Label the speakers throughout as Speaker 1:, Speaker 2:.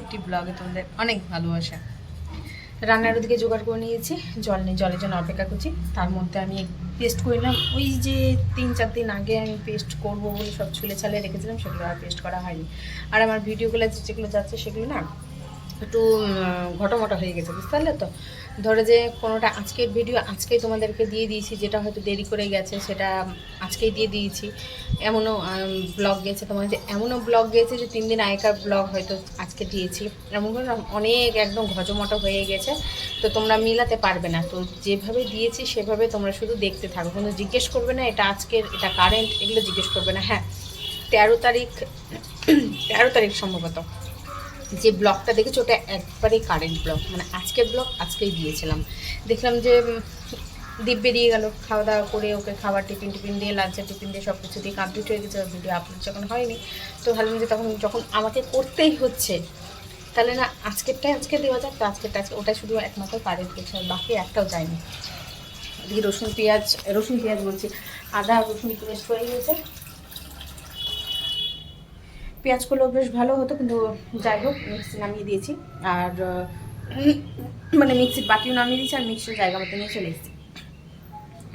Speaker 1: একটি ব্লগে তোমাদের অনেক ভালোবাসা। রান্নার ওদিকে জোগাড় করে নিয়েছি, জল নিয়ে জলের জন্য অপেক্ষা করছি। তার মধ্যে আমি পেস্ট করলাম ওই যে তিন চার দিন আগে আমি পেস্ট করব বলে সব ছুলে ছালে রেখেছিলাম, সেগুলো আর পেস্ট করা হয়নি। আর আমার ভিডিওগুলো যেগুলো যাচ্ছে সেগুলো না একটু ঘটমটা হয়ে গেছে, বুঝতে পারলে তো? ধরো যে কোনোটা আজকের ভিডিও আজকেই তোমাদেরকে দিয়ে দিয়েছি, যেটা হয়তো দেরি করে গেছে, সেটা আজকেই দিয়ে দিয়েছি। এমনও ব্লগ গেছে তোমার, যে এমনও ব্লগ গেছে যে তিন দিন আগেকার ব্লগ হয়তো আজকে দিয়েছি। এমন অনেক একদম ঘজমটো হয়ে গেছে, তো তোমরা মিলাতে পারবে না। তো যেভাবে দিয়েছি, সেভাবে তোমরা শুধু দেখতে থাকো। কিন্তু জিজ্ঞেস করবে না, এটা আজকের, এটা কারেন্ট এগুলো জিজ্ঞেস করবে না। হ্যাঁ তেরো তারিখ তেরো তারিখ সম্ভবত। যে ব্লগটা দেখেছি, ওটা একবারেই কারেন্ট ব্লগ মানে আজকের ব্লগ আজকেই দিয়েছিলাম। দেখলাম যে দ্বীপ বেরিয়ে গেল। খাওয়া দাওয়া করে ওকে খাবার, টিফিন টিফিন দিয়ে লাঞ্চের টিফিন দিয়ে সব কিছু দিয়ে কমপ্লিট হয়ে গেছে। ভিডিও আপলোড যখন হয়নি, তো ভাবলাম যে তখন যখন আমাকে করতেই হচ্ছে, তাহলে না, আজকেরটাই আজকে দেওয়া যাক। তো আজকেরটা আজকে ওটা শুধু একমাত্র কারেন্ট গেছে বাকি একটাও যায়নি। রসুন, পেঁয়াজ রসুন, পেঁয়াজ বলছি। আদা, রসুন পেস্ট হয়ে গেছে। পেঁয়াজ করলেও বেশ ভালো হতো, কিন্তু যাই হোক, মিক্সি নামিয়ে দিয়েছি। আর মানে মিক্সির বাটিও নামিয়ে দিয়েছি, আর মিক্সির জায়গা মতো নিয়ে চলে এসেছি।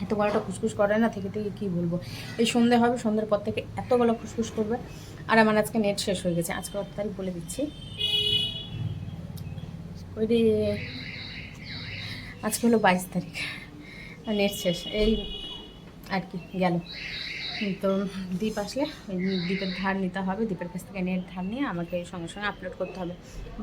Speaker 1: এত গলাটা খুসখুস করে না, থেকে থেকে কী বলব? এই সন্ধে হবে, সন্ধ্যের পর থেকে এত গলা খুসখুস করবে। আর আমার আজকে নেট শেষ হয়ে গেছে, আজকে কত তারিখ বলে দিচ্ছি। ওই রে আজকে হলো বাইশ তারিখ। নেট শেষ, এই আর কি, গেল। তো দ্বীপ আসলে দ্বীপের ধার নিতে হবে দ্বীপের কাছ থেকে নেট ধার নিয়ে আমাকে সঙ্গে সঙ্গে আপলোড করতে হবে।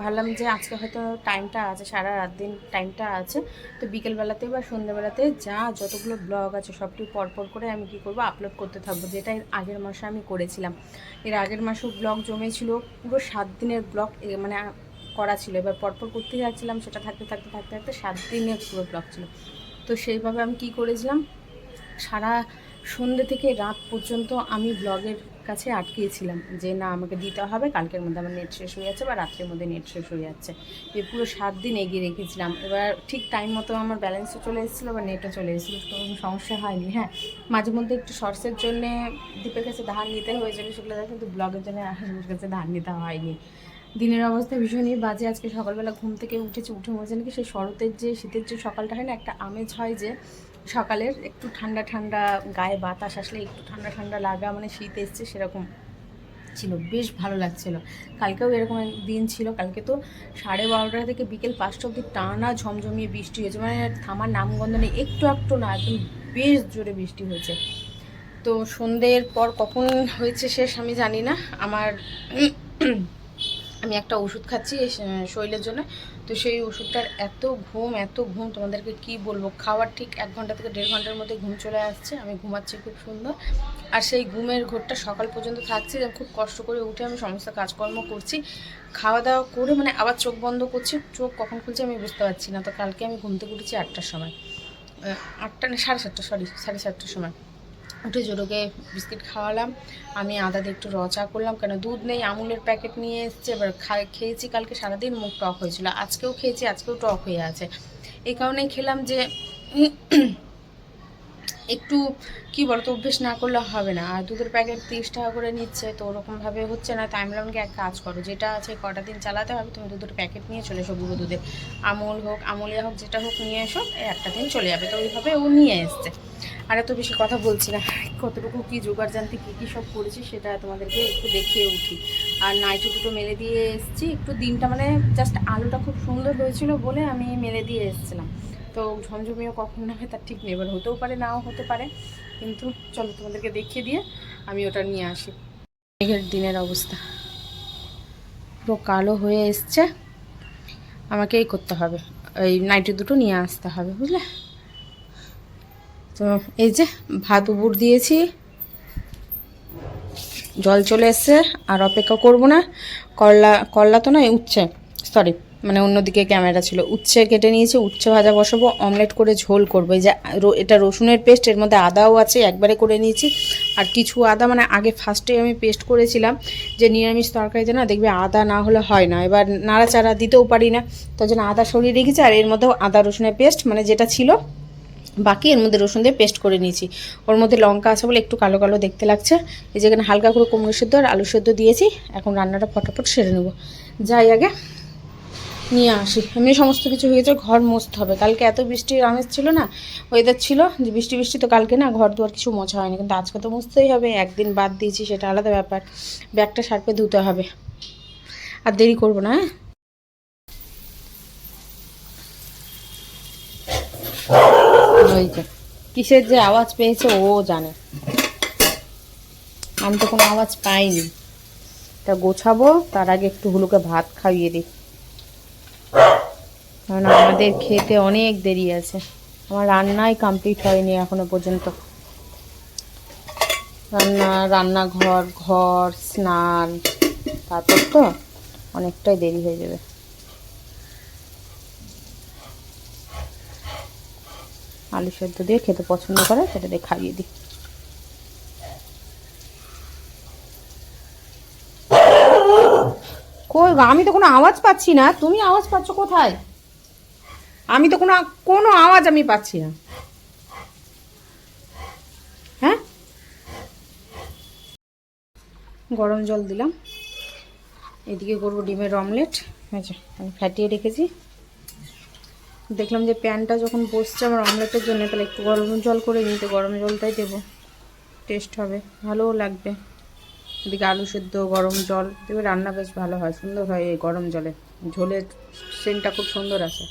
Speaker 1: ভাবলাম যে আজকে হয়তো টাইমটা আছে, সারা রাত দিন টাইমটা আছে, তো বিকেলবেলাতে বা সন্ধ্যেবেলাতে যা যতগুলো ব্লগ আছে সবটি পরপর করে আমি কি করব আপলোড করতে থাকব, যেটা এর আগের মাসে আমি করেছিলাম। এর আগের মাসেও ব্লগ জমেছিল, পুরো সাত দিনের ব্লগ মানে করা ছিল। এবার পরপর করতে যাচ্ছিলাম, সেটা থাকতে থাকতে থাকতে থাকতে সাত দিনের পুরো ব্লগ ছিল। তো সেইভাবে আমি কি করেছিলাম, সারা সন্ধ্যে থেকে রাত পর্যন্ত আমি ব্লগের কাছে আটকিয়েছিলাম যে, না, আমাকে দিতে হবে। কালকের মধ্যে আমার নেট শেষ হয়ে যাচ্ছে বা রাত্রের মধ্যে নেট শেষ হয়ে যাচ্ছে। এই পুরো সাত দিন এগিয়ে রেখেছিলাম। এবার ঠিক টাইম মতো আমার ব্যালেন্সও চলে এসেছিল বা নেটও চলে এসেছিল, কোনো সমস্যা হয়নি। হ্যাঁ মাঝে মধ্যে একটু শর্টসের জন্যে দীপের কাছে ধার নিতে হয়েছিল সেগুলো দেখো কিন্তু ব্লগের জন্য আমার কাছে ধার নিতে হয়নি। দিনের অবস্থা ভীষণই বাজে। আজকে সকালবেলা ঘুম থেকে উঠেছি, উঠে মনে হচ্ছে নাকি সেই শরতের যে, শীতের যে সকালটা হয় না, একটা আমেজ হয় যে সকালের একটু ঠান্ডা ঠান্ডা, গায়ে বাতাস আসলে একটু ঠান্ডা ঠান্ডা লাগা মানে শীত এসছে সেরকম ছিল, বেশ ভালো লাগছিল। কালকেও এরকম দিন ছিল, কালকে তো সাড়ে বারোটা থেকে বিকেল পাঁচটা অবধি টানা ঝমঝমিয়ে বৃষ্টি হয়েছে মানে থামার নামগন্ধ নেই, একটু একটু না, একদম বেশ জোরে বৃষ্টি হয়েছে। তো সন্ধ্যের পর কখন হয়েছে শেষ আমি জানি না, আমার আমি একটা ওষুধ খাচ্ছি শরীরের জন্য। তো সেই ওষুধটার এত ঘুম এত ঘুম, তোমাদেরকে কি বলব? খাওয়ার ঠিক এক ঘণ্টা থেকে দেড় ঘণ্টার মধ্যে ঘুম চলে আসছে। আমি ঘুমাচ্ছি খুব সুন্দর। আর সেই ঘুমের ঘোরটা সকাল পর্যন্ত থাকছে খুব কষ্ট করে উঠে আমি সমস্ত কাজকর্ম করছি। খাওয়া দাওয়া করে মানে আবার চোখ বন্ধ করছি, চোখ কখন খুলছে আমি বুঝতে পারছি না। তো কালকে আমি ঘুম থেকে উঠেছি আটটার সময়। আটটা না, সাড়ে সাতটা সরি সাড়ে সাতটার সময়। উঠে জোরোকে বিস্কিট খাওয়ালাম। আমি আদা দিয়ে একটু রচা করলাম, কেন দুধ নেই, আমুলের প্যাকেট নিয়ে এসছে, এবার খেয়েছি, কালকে সারাদিন মুখ টক হয়েছিল, আজকেও খেয়েছি, আজকেও টক হয়ে আছে। এই কারণেই খেলাম যে একটু, কি বলতো, অভ্যেস না করলে হবে না। আর দুধের প্যাকেট তিরিশ টাকা করে নিচ্ছে, তো ওরকমভাবে হচ্ছে না। তাই আমি বললাম কি এক কাজ করো, যেটা আছে কটা দিন চালাতে হবে, তুমি দুধের প্যাকেট নিয়ে চলে এসো গুঁড়ো দুধের আমুল হোক, আমুলিয়া হোক, যেটা হোক নিয়ে এসো একটা দিন চলে যাবে। তো ওইভাবে ও নিয়ে এসছে। আর এত বেশি কথা বলছি না। কতটুকু কী জোগাড় জানতে কী কী সব করেছি সেটা তোমাদেরকে একটু দেখিয়ে উঠি। আর নাইটি দুটো মেলে দিয়ে এসেছি। একটু দিনটা মানে জাস্ট আলোটা খুব সুন্দর হয়েছিল বলে আমি মেলে দিয়ে এসেছিলাম। তো ঝমঝমিও কখন না হয় তার ঠিক নেই এবার হতেও পারে, নাও হতে পারে। কিন্তু চলো তোমাদেরকে দেখিয়ে দিয়ে আমি ওটা নিয়ে আসি। মেঘের দিনের অবস্থা। পুরো কালো হয়ে এসছে। আমাকে এই করতে হবে। এই নাইটি দুটো নিয়ে আসতে হবে, বুঝলে? তো এই যে ভাত উবুর দিয়েছি। জল চলে এসছে, আর অপেক্ষা করব না। করলা করলা তো নয়, উচ্ছে। সরি মানে অন্যদিকে ক্যামেরা ছিল। উচ্ছে কেটে নিয়েছি, উচ্ছে ভাজা বসাবো অমলেট করে ঝোল করব। এই যে এটা রসুনের পেস্ট এর মধ্যে আদাও আছে, একবারে করে নিয়েছি। আর কিছু আদা মানে আগে ফার্স্টে আমি পেস্ট করেছিলাম, যে নিরামিষ তরকারিতে না, দেখবে আদা না হলে হয় না। এবার নাড়াচাড়া দিতেও পারি না, তার জন্য আদা সরিয়ে রেখেছি, আর এর মধ্যেও আদা রসুনের পেস্ট মানে যেটা ছিল বাকি এর মধ্যে রসুন দিয়ে পেস্ট করে নিয়েছি। ওর মধ্যে লঙ্কা আছে বলে একটু কালো কালো দেখতে লাগছে। এই যেখানে হালকা করে কুমড়ো সেদ্ধ আর আলু সেদ্ধ দিয়েছি। এখন রান্নাটা ফটাফট সেরে নেব। যাই আগে নিয়ে আসি। এমনি সমস্ত কিছু হয়ে গেছে, ঘর মুছতে হবে। কালকে এত বৃষ্টির আমেজ ছিল না ওয়েদার ছিল, যে বৃষ্টি বৃষ্টি তো কালকে না, ঘর দুয়ার কিছু মোছা হয়নি। কিন্তু আজকে তো মুছতেই হবে, একদিন বাদ দিয়েছি, সেটা আলাদা ব্যাপার। ব্যাগটা সার্পে ধুতে হবে। আর দেরি করব না হ্যাঁ? যে কিসের যে আওয়াজ পেয়েছে ও জানে। আমি তো কোনো আওয়াজ পাইনি। তা গোছাবো, তার আগে একটু হুলুকে ভাত খাইয়ে দিই। কারণ আমাদের খেতে অনেক দেরি আছে। আমার রান্নাই কমপ্লিট হয়নি এখনও পর্যন্ত। রান্না, রান্নাঘর, ঘর, স্নান, তারপর তো অনেকটাই দেরি হয়ে যাবে। আলু সেদ্ধ দিয়ে খেতে পছন্দ করে, সেটা দিয়ে খাইয়ে দিই। আমি তো কোনো আওয়াজ পাচ্ছি না। তুমি আওয়াজ পাচ্ছ কোথায়? আমি তো কোনো কোনো আওয়াজ আমি পাচ্ছি না। হ্যাঁ? গরম জল দিলাম। এদিকে করব ডিমের অমলেট। আচ্ছা আমি ফাটিয়ে রেখেছি। দেখলাম যে প্যানটা যখন বসছে আমার অমলেটের জন্য, তাহলে একটু গরম জল করে নিতে গরম জলটাই দেবো। টেস্ট হবে, ভালোও লাগবে। এদিকে আলু সেদ্ধ, গরম জল দেবে রান্না বেশ ভালো হয়, সুন্দর হয় এই গরম জলে। ঝোলের সেন্টটা খুব সুন্দর আছে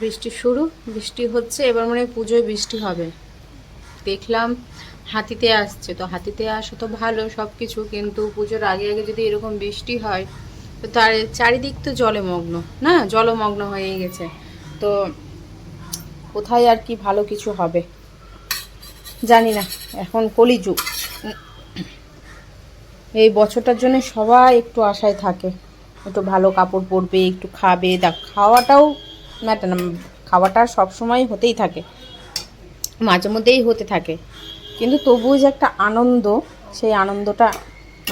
Speaker 1: বৃষ্টি শুরু, বৃষ্টি হচ্ছে, এবার মনে হয় পুজোয় বৃষ্টি হবে। দেখলাম হাতিতে আসছে। তো হাতিতে আসা তো ভালো সব কিছু কিন্তু পুজোর আগে আগে যদি এরকম বৃষ্টি হয়, তো তার চারিদিক তো জলে মগ্ন না? জলমগ্ন হয়ে গেছে। তো কোথায় আর কি ভালো কিছু হবে? জানি না। এখন কলিযুগ। এই বছরটার জন্য সবাই একটু আশায় থাকে। একটু ভালো কাপড় পরবে, একটু খাবে। দেখ, খাওয়াটাও ম্যাটার না। খাওয়াটা সবসময় হতেই থাকে। মাঝে মধ্যেই হতে থাকে। কিন্তু তবুও যে একটা আনন্দ, সেই আনন্দটা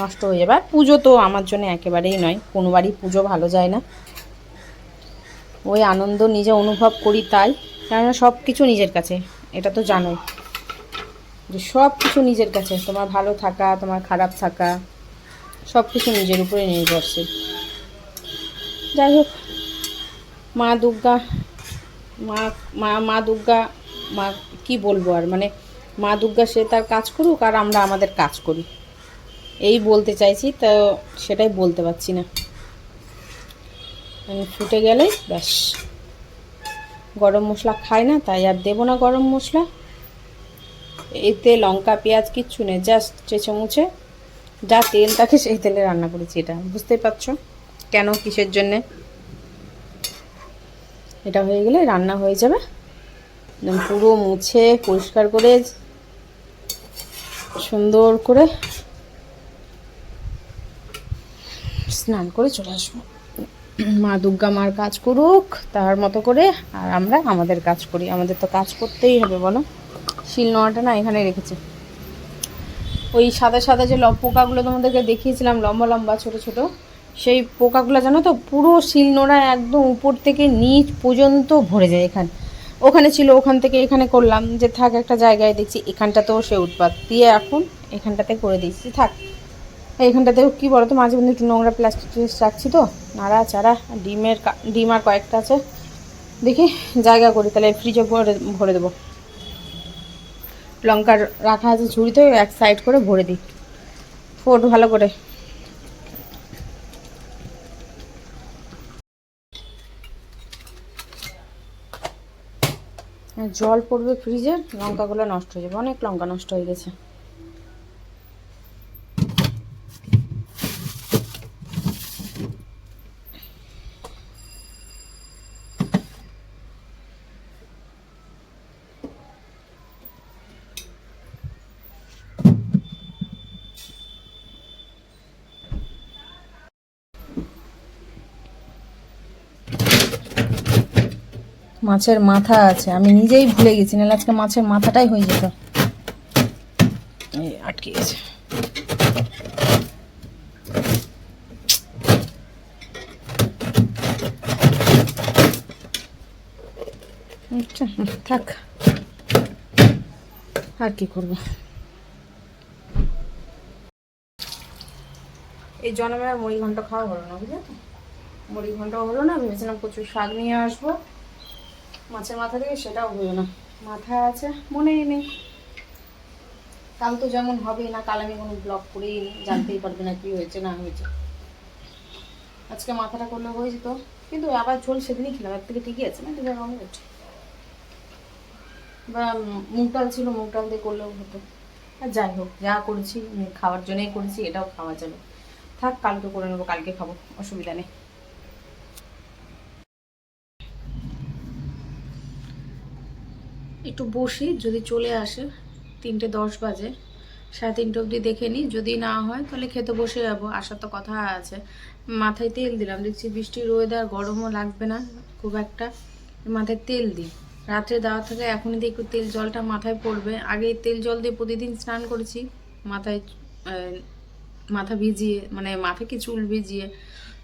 Speaker 1: নষ্ট হয়ে যাবে। আর পুজো তো আমার জন্য একেবারেই নয় কোনোবারই পুজো ভালো যায় না। ওই আনন্দ নিজে অনুভব করি তাই, কেননা সব কিছু নিজের কাছে, এটা তো জানোই। যে সব কিছু নিজের কাছে, তোমার ভালো থাকা, তোমার খারাপ থাকা সব কিছু নিজের উপরে নির্ভরশীল। যাই হোক, মা দুর্গা, মা মা মা দুর্গা, মা, কি বলব আর মানে মা দুর্গা সে তার কাজ করুক আর আমরা আমাদের কাজ করি। এই বলতে চাইছি, তো সেটাই বলতে পারছি না। ফুটে গেলেই ব্যাস। গরম মশলা খাই না, তাই আর দেবো না গরম মশলা। এতে লঙ্কা, পেঁয়াজ কিচ্ছু নেই, জাস্ট চেঁচে মুছে যা তেল থাকে সেই তেলে রান্না করেছি এটা। বুঝতেই পারছ কেন, কিসের জন্যে? এটা হয়ে গেলে রান্না হয়ে যাবে। পুরো মুছে, পরিষ্কার করে সুন্দর করে স্নান করে চলে আসব। মা দুর্গা মার কাজ করুক, তার মতো করে, আর আমরা আমাদের কাজ করি। আমাদের তো কাজ করতেই হবে, বলো? শিল নোয়াটা না এখানে রেখেছে। ওই সাদা সাদা যে পোকাগুলো তোমাদেরকে দেখিয়েছিলাম, লম্বা লম্বা, ছোট ছোট, সেই পোকাগুলো জানো তো, পুরো শিল নোড়া একদম উপর থেকে নিচ পর্যন্ত ভরে যায় এখানে। ওখানে ছিল, ওখান থেকে এখানে করলাম, যে থাক একটা জায়গায় দেখছি, এখানটাতেও সে উৎপাত। দিয়ে এখন এখানটাতে করে দিচ্ছি থাক। এইখানটাতেও কী বলো তো মাঝে মধ্যে একটু নোংরা প্লাস্টিক রাখছি তো, নাড়া চাড়া, ডিমের ডিম আর কয়েকটা আছে। দেখি, জায়গা করি, তাহলে ফ্রিজে ভরে ভরে দেবো। লঙ্কার রাখা আছে ঝুড়িতে, এক সাইড করে ভরে দিই। ফোট ভালো করে। জল পড়বে ফ্রিজে লঙ্কাগুলো নষ্ট হয়ে যাবে অনেক লঙ্কা নষ্ট হয়ে গেছে। মাছের মাথা আছে। আমি নিজেই ভুলে গেছি, নাহলে আজকে মাছের মাথাটাই হয়ে যেত। এই আটকে গেছে। আচ্ছা থাক। আর কি করব? এই জন্মে আর মুড়ি ঘন্ট খাওয়া হলো না, বুঝলে তো? মুড়ি ঘন্ট হলো না ভেবেছিলাম প্রচুর শাক নিয়ে আসব। মাছের মাথা থেকে সেটাও হলো না। মাথায় আছে, মনেই নেই। কাল তো যেমন হবে না, কাল আমি কোনো ব্লগ করেই নি, জানতেই পারবে না কি হয়েছে, না হয়েছে। আজকে মাথাটা করলে হয়ে যেত কিন্তু আবার ঝোল সেদিনই খেলাম এর থেকে ঠিকই আছে না দিদার অমলেট বা মুগ ডাল ছিল, মুগ ডাল দিয়ে করলেও হতো। আর যাই হোক, যা করেছি, খাওয়ার জন্যই করেছি, এটাও খাওয়া যাবে। থাক কালকে করে নেব, কালকে খাব, অসুবিধা নেই। একটু বসি, যদি চলে আসে, তিনটে দশ বাজে, সাড়ে তিনটে অবধি দেখে নিই। যদি না হয়, তাহলে খেতে বসে যাব। আসার তো কথা আছে। মাথায় তেল দিলাম। দেখছি বৃষ্টির ওয়েদার গরমও লাগবে না খুব একটা। মাথায় তেল দিই। রাত্রে দেওয়া থেকে, এখনই দিয়ে একটু তেল জলটা মাথায় পড়বে। আগে তেল জল দিয়ে প্রতিদিন স্নান করেছি। মাথায় মাথা ভিজিয়ে মানে মাথা কি চুল ভিজিয়ে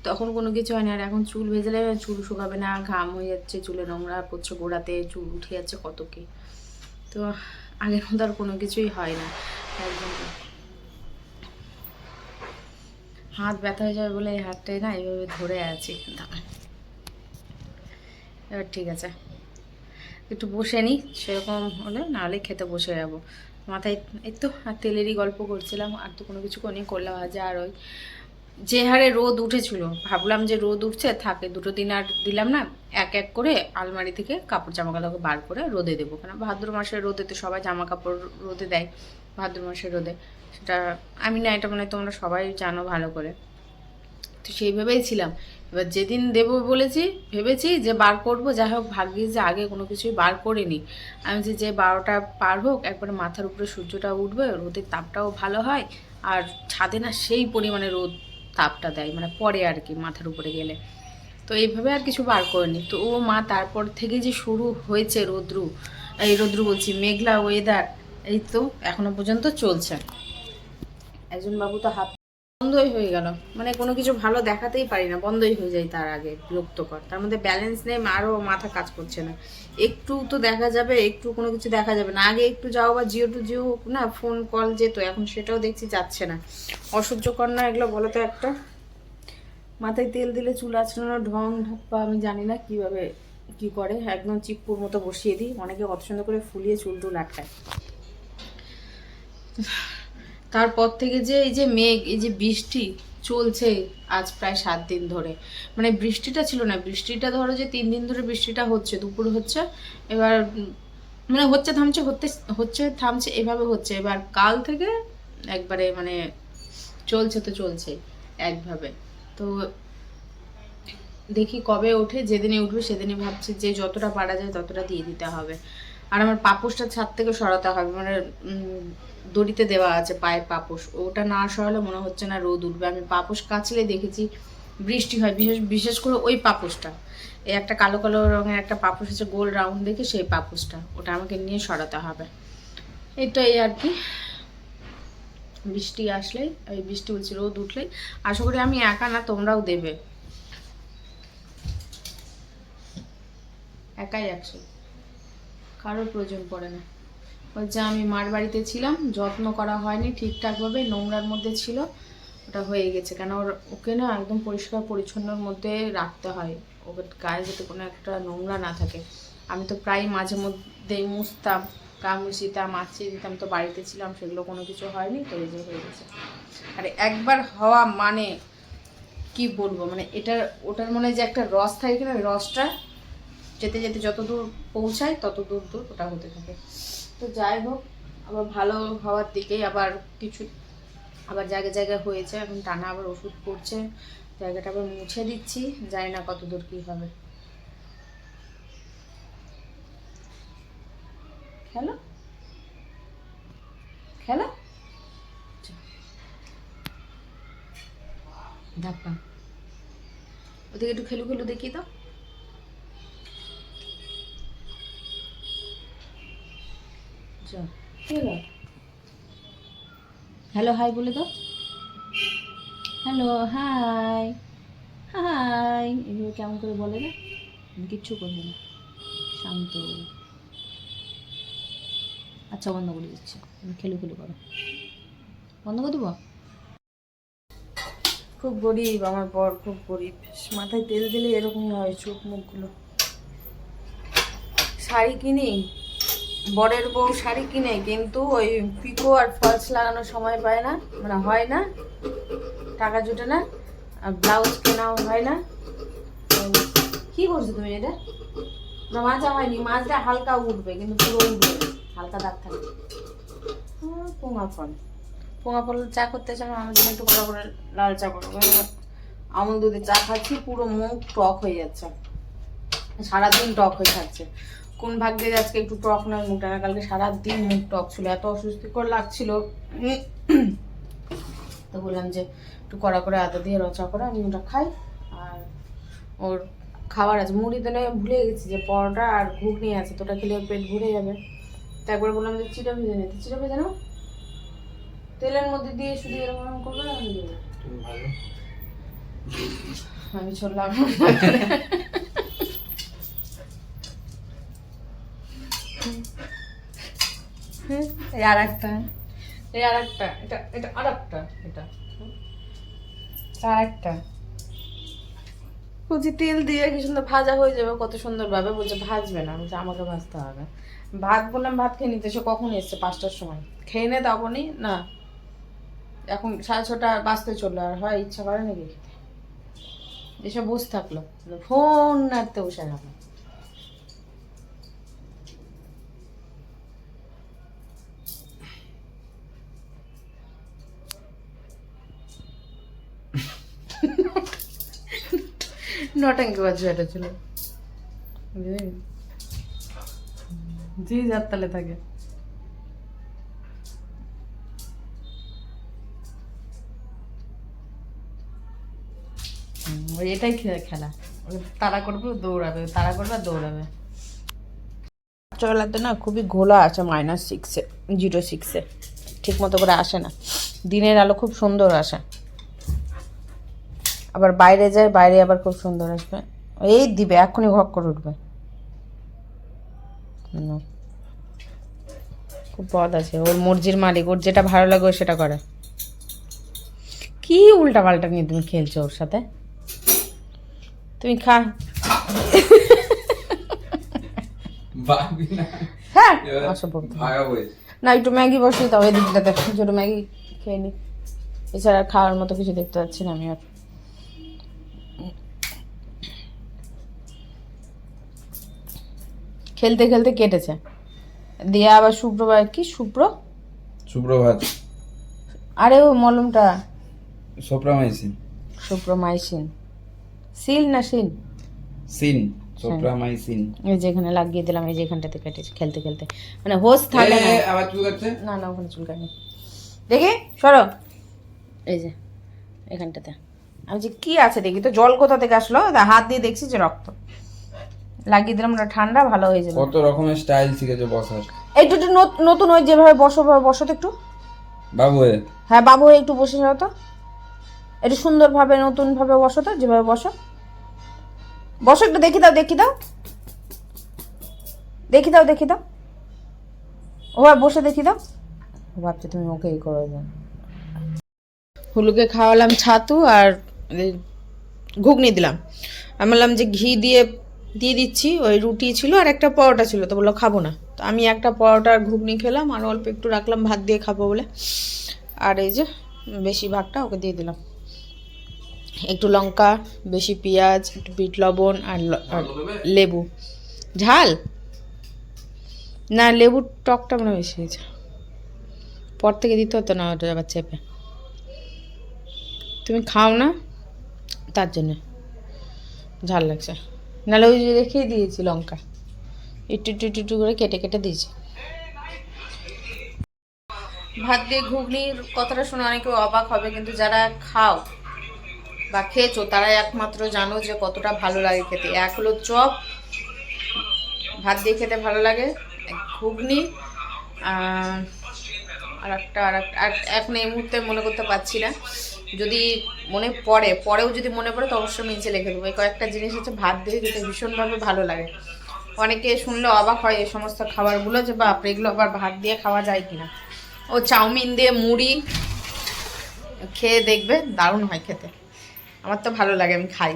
Speaker 1: তখন কোনো কিছু হয় না আর এখন চুল ভেজালে চুল শুকাবে না, ঘাম হয়ে যাচ্ছে, চুলে নোংরা পড়ছে গোড়াতে, চুল উঠে যাচ্ছে কত কি। তো আগের মতো আর কোনো কিছুই হয় না, একদম। হাত ব্যথা হয়ে যাবে বলে এই হাতটাই না এইভাবে ধরে আছি। এবার ঠিক আছে, একটু বসে নিই, সেরকম হলে নাহলে খেতে বসে যাব। মাথায় এই তো, আর তেলেরই গল্প করছিলাম, আর তো কোনো কিছু করিনি করলা ভাজা আর ওই যে হারে রোদ উঠেছিল, ভাবলাম যে রোদ উঠছে, থাকে, দুটো দিন আর দিলাম না, এক এক করে আলমারি থেকে কাপড় জামা কাপড় বার করে রোদে দেবো। কেন? ভাদ্র মাসের রোদে তো সবাই জামা কাপড় রোদে দেয়, ভাদ্র মাসের রোদে। সেটা আমি না, এটা মনে তোমরা সবাই জানো ভালো করে। তো সেইভাবেই ছিলাম। এবার যেদিন দেবো বলেছি, ভেবেছি যে বার করব, যাই হোক, ভাগ্যিস যে আগে কোনো কিছুই বার করিনি। আমি যে যে বারোটা পার হোক, একবারে মাথার উপরে সূর্যটা উঠবে, রোদের তাপটাও ভালো হয়, আর ছাদে না সেই পরিমাণে রোদ তাপটা দেয় মানে পরে আর কি মাথার উপরে গেলে। তো এইভাবে আর কিছু বার করেনি। তো ও মা তারপর থেকে যে শুরু হয়েছে রোদ্রু, এই রোদ্রু বলছি, মেঘলা ওয়েদার এই তো এখনও পর্যন্ত চলছে। একজন বাবু তো হাত বন্ধই হয়ে গেল। মানে কোনো কিছু ভালো দেখাতেই পারি না, বন্ধই হয়ে যায় তার আগে বিরক্তকর। তার মধ্যে ব্যালেন্স নেই আরও মাথা কাজ করছে না। একটু তো দেখা যাবে, একটু কোনো কিছু দেখা যাবে না। আগে একটু যাও বা জিও টু জিও না ফোন কল যেত, এখন সেটাও দেখছি যাচ্ছে না। অসহ্যকর না এগুলো বলো তো একটা? মাথায় তেল দিলে চুল আঁচড়ানোর ঢং ঢাপ্পা আমি জানি না কীভাবে কি করে। একদম চিপ্পুর মতো বসিয়ে দিই। অনেকে পছন্দ করে ফুলিয়ে চুল টুল আটকায়। তারপর থেকে যে এই যে মেঘ, এই যে বৃষ্টি চলছে আজ প্রায় সাত দিন ধরে। মানে বৃষ্টিটা ছিল না, বৃষ্টিটা ধরো যে তিন দিন ধরে বৃষ্টিটা হচ্ছে, দুপুর হচ্ছে, এবার মানে হচ্ছে থামছে, হতে, হচ্ছে থামছে, এভাবে হচ্ছে। এবার কাল থেকে একবারে মানে চলছে তো চলছে, একভাবে। তো দেখি কবে ওঠে, যেদিনে উঠবে সেদিনই ভাবছি যে যতটা পারা যায় ততটা দিয়ে দিতে হবে। আর আমার পাপোশটা ছাদ থেকে সরাতে হবে মানে দড়িতে দেওয়া আছে, পায়ের পাপোশ। ওটা না সরালে মনে হচ্ছে না রোদ উঠবে। আমি পাপোশ কাচলে দেখেছি বৃষ্টি হয়, বিশেষ বিশেষ করে ওই পাপোশটা। এই একটা কালো কালো রঙের একটা পাপোশ আছে, গোল রাউন্ড দেখে সেই পাপোশটা। ওটা আমাকে নিয়ে সরাতে হবে। এটাই আর কি। বৃষ্টি আসলেই এই বৃষ্টি বলছি, রোদ উঠলেই। আশা করি আমি একা না, তোমরাও দেবে। একাই একশো কারোর প্রয়োজন পড়ে না। হচ্ছে আমি মার বাড়িতে ছিলাম, যত্ন করা হয়নি, ঠিকঠাকভাবে নোংরার মধ্যে ছিল, ওটা হয়ে গেছে। কেন ওর, ওকে না একদম পরিষ্কার পরিচ্ছন্নর মধ্যে রাখতে হয়। ওকে গায়ে যাতে কোনো একটা নোংরা না থাকে। আমি তো প্রায় মাঝে মধ্যেই মুছতাম গা মুছিতাম আঁচিয়ে দিতাম, তো বাড়িতে ছিলাম, সেগুলো কোনো কিছু হয়নি, তো এই যে হয়ে গেছে। আর একবার হওয়া মানে কি বলব? মানে এটার ওটার মনে যে একটা রস থাকে কিনা রসটা যেতে যেতে যত দূর পৌঁছায় তত দূর দূর ওটা হতে থাকে। তো যাই হোক, আবার ভালো হওয়ার দিকেই আবার কিছু, আবার জায়গায় জায়গায় হয়েছে, এখন টানা আবার ওষুধ পড়ছে, জায়গাটা আবার মুছে দিচ্ছি, জানি না কত দূর কী হবে। খেলো? খেলো? ধাপ্পা ওদিকে একটু খেলু খেলু দেখি তো হ্যালো হাই বলে দাও। হ্যালো হাই হাই এগুলো কেমন করে বলে না? কিচ্ছু করব না। শান্ত। আচ্ছা বন্ধ করে দিচ্ছি। খেলু খেলু করো। বন্ধ করে দেবো? খুব গরিব আমার বর, খুব গরিব। মাথায় তেল দিলে এরকমই হয় চোখ মুখগুলো শাড়ি কিনি? বরের বউ শাড়ি কিনে, কিন্তু ওই পিকো আর ফলস লাগানোর সময় পায় না মানে হয় না, টাকা জুটে না, আর ব্লাউজ কেনাও হয় না। কি করছ তুমি এটা? না মাজা হয়নি মাজটা হালকা উঠবে, কিন্তু পুরো উঠবে হালকা দাগ থাকবে। পোঙা ফল। পোঙা ফল চা করতে চাই আমার জন্য একটু বড় করে লাল চা করব আমল দুধে চা খাচ্ছি, পুরো মুখ টক হয়ে যাচ্ছে। সারাদিন টক হয়ে থাকছে। কোন ভাগ দিয়ে আজকে একটু টক নয় মুখটা না কালকে সারাদিন মুখ টক ছিল এত অস্বস্তিকর লাগছিল। তো বললাম যে একটু কড়া করে আদা দিয়ে রচা করে আমি ওটা খাই। আর ওর খাবার আছে মুড়ি তো ভুলে গেছি যে পরোটা আর ঘুগনি আছে তো ওটা খেলে ওর পেট ভরে যাবে। তারপরে বললাম যে চিটা ভেজে নিতে চিটা ভেজে নাও। তেলের মধ্যে দিয়ে শুধু এরকম এরকম করবে আমি। আমি চললাম এই আর একটা এই আর একটা এটা এটা আর একটা এটা। আর একটা বলছি তেল দিয়ে কি সুন্দর ভাজা হয়ে যাবে? কত সুন্দর ভাবে বলছে ভাজবে না। বলছে আমাকে ভাজতে হবে। ভাত বললাম ভাত খেয়ে নিতে সে কখন এসছে? পাঁচটার সময়। খেয়ে নে তখনই না। এখন সাড়ে ছটা বাজতে চলল আর হয় ইচ্ছা করে নাকি খেতে। এসব বসে থাকল। ফোন নাড়তে বসে থাকল নটাঙ্কি বাজে এটা ছিল? জি যার তালে থাকে। এটাই খেলা। তাড়া করবে, দৌড়াবে, তাড়া করবে দৌড়াবে। চলাতে না খুবই ঘোলা আছে মাইনাস সিক্সে জিরো সিক্সে ঠিক মতো করে আসে না। দিনের আলো খুব সুন্দর আসে। আবার বাইরে যায় বাইরে আবার খুব সুন্দর আসবে। এই দিবে এক্ষুনি ঘক করে উঠবে। খুব পদ আছে ওর মর্জির মালিক ওর যেটা ভালো লাগে ও সেটা করে। কি উল্টা পাল্টা নিয়ে তুমি খেলছো ওর সাথে? তুমি খা।
Speaker 2: না।
Speaker 1: হ্যাঁ।
Speaker 2: বইস
Speaker 1: না একটু ম্যাগি বসিয়ে দাও এই দিকটাতে ছোটো ম্যাগি খেয়ে নি। এছাড়া খাওয়ার মতো কিছু দেখতে পাচ্ছি না আমি আর। খেলতে খেলতে কেটেছে। দিয়ে আবার শুভ্রবার কি শুভ্র?
Speaker 2: সুপ্রভাত।
Speaker 1: আরে ও মলমটা।
Speaker 2: সোপ্রামাইসিন।
Speaker 1: সুপ্রমাইসিন। সিল না সিল?
Speaker 2: সিন সোপ্রামাইসিন।
Speaker 1: এই যেখানে লাগিয়ে দিলাম এই যে এখানটাতে কেটেছে খেলতে খেলতে। মানে হোস থাকে না।
Speaker 2: আবার চুল কাটছে?
Speaker 1: না না ওখানে চুলকানি দেখি সরো। এই যে এখানটাতে। আমি যে কি আছে দেখি তো জল কোথা থেকে আসলো? হাত দিয়ে দেখছি যে রক্ত। লাগিয়ে দিলাম ওটা ঠান্ডা ভালো হয়ে যাবে।
Speaker 2: কত রকমের স্টাইল শিখেছে বসার?
Speaker 1: একটু একটু নতুন ওই যেভাবে বসো ভাবে বসো তো একটু।
Speaker 2: বাবু
Speaker 1: হ্যাঁ বাবু হয়ে একটু বসে যাও তো। একটু সুন্দরভাবে নতুনভাবে বসো তো যেভাবে বসো। বসো একটু দেখি দাও দেখি দাও। দেখি দাও দেখি দাও। ও ভাই বসে দেখি দাও। ও ভাবছে তুমি ওকে এই করে দাও হুলুকে খাওয়ালাম ছাতু আর ঘুগনি দিলাম। আমি বললাম যে ঘি দিয়ে দিয়ে দিচ্ছি ওই রুটি ছিল আর একটা পরোটা ছিল তো বলল খাব না। তো আমি একটা পরোটা আর ঘুগনি খেলাম আর অল্প একটু রাখলাম ভাত দিয়ে খাব বলে। আর এই যে বেশি ভাগটা ওকে দিয়ে দিলাম। একটু লঙ্কা বেশি পেঁয়াজ একটু বিট লবণ আর লেবু। ঝাল? না লেবুর টকটা মনে বেশি হয়েছে। পর থেকে দিতে হতো না ওটা আবার চেপে। তুমি খাও না তার জন্য। ঝাল লাগছে। নাহলে ওই রেখেই দিয়েছি লঙ্কা। একটু একটু একটু করে কেটে কেটে দিয়েছি। ভাত দিয়ে ঘুগনির কথাটা শুনে অনেকে অবাক হবে, কিন্তু যারা খাও বা খেয়েছো, তারাই একমাত্র জানো যে কতটা ভালো লাগে খেতে। এক হলো চপ, ভাত দিয়ে খেতে ভালো লাগে ঘুগনি আর একটা আর একটা এখন এই মুহূর্তে মনে করতে পারছি না। যদি মনে পড়ে পরেও যদি মনে পড়ে তো অবশ্যই নিচে লিখে দেবো। এই কয়েকটা জিনিস হচ্ছে ভাত দিয়ে খেতে ভীষণভাবে ভালো লাগে। অনেকে শুনলে অবাক হয় এই সমস্ত খাবারগুলো যে, বাপ এগুলো আবার ভাত দিয়ে খাওয়া যায় কিনা। ও চাউমিন দিয়ে মুড়ি খেয়ে দেখবে দারুণ হয় খেতে। আমার তো ভালো লাগে, আমি খাই।